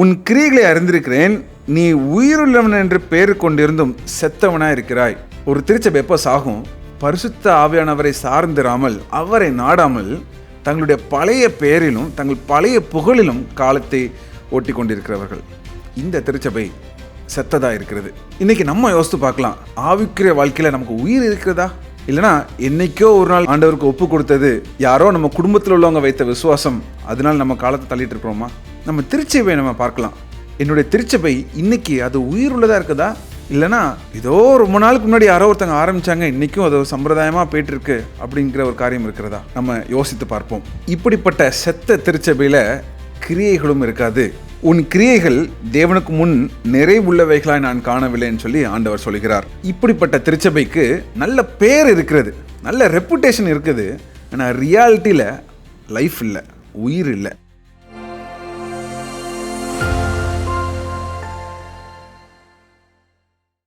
உன் கிரியைகளை அறிந்திருக்கிறேன். நீ உயிருள்ளவன் என்று பெயர் கொண்டிருந்தும் செத்தவனாக இருக்கிறாய். ஒரு திருச்சபை எப்போ சாகும்? பரிசுத்த ஆவியானவரை சார்ந்திராமல் அவரை நாடாமல் தங்களுடைய பழைய பெயரிலும் தங்கள் பழைய புகழிலும் காலத்தை ஓட்டி கொண்டிருக்கிறவர்கள் இந்த திருச்சபை செத்ததாக இருக்கிறது. இன்னைக்கு நம்ம யோசித்து பார்க்கலாம். ஆவிக்குரிய வாழ்க்கையில் நமக்கு உயிர் இருக்கிறதா? இல்லைனா என்னைக்கோ ஒரு நாள் ஆண்டவருக்கு ஒப்பு கொடுத்தது யாரோ நம்ம குடும்பத்தில் உள்ளவங்க வைத்த விசுவாசம் அதனால் நம்ம காலத்தை தள்ளிட்டு இருக்கிறோமா? நம்ம திருச்சபையை நம்ம பார்க்கலாம். என்னுடைய திருச்சபை இன்னைக்கு அது உயிர் உள்ளதாக இருக்குதா? இல்லைனா ஏதோ ரொம்ப நாளுக்கு முன்னாடி யாரோ ஒருத்தங்க ஆரம்பிச்சாங்க இன்றைக்கும் அது சம்பிரதாயமாக போயிட்டுருக்கு அப்படிங்கிற ஒரு காரியம் இருக்கிறதா? நம்ம யோசித்து பார்ப்போம். இப்படிப்பட்ட செத்த திருச்சபையில் கிரியைகளும் இருக்காது. உன் கிரியைகள் தேவனுக்கு முன் நிறைவுள்ளவைகளாய் நான் காணவில்லைன்னு சொல்லி ஆண்டவர் சொல்கிறார். இப்படிப்பட்ட திருச்சபைக்கு நல்ல பேர் இருக்கிறது நல்ல ரெப்புடேஷன் இருக்குது. ஆனால் ரியாலிட்டியில் லைஃப் இல்லை. உயிர் இல்லை.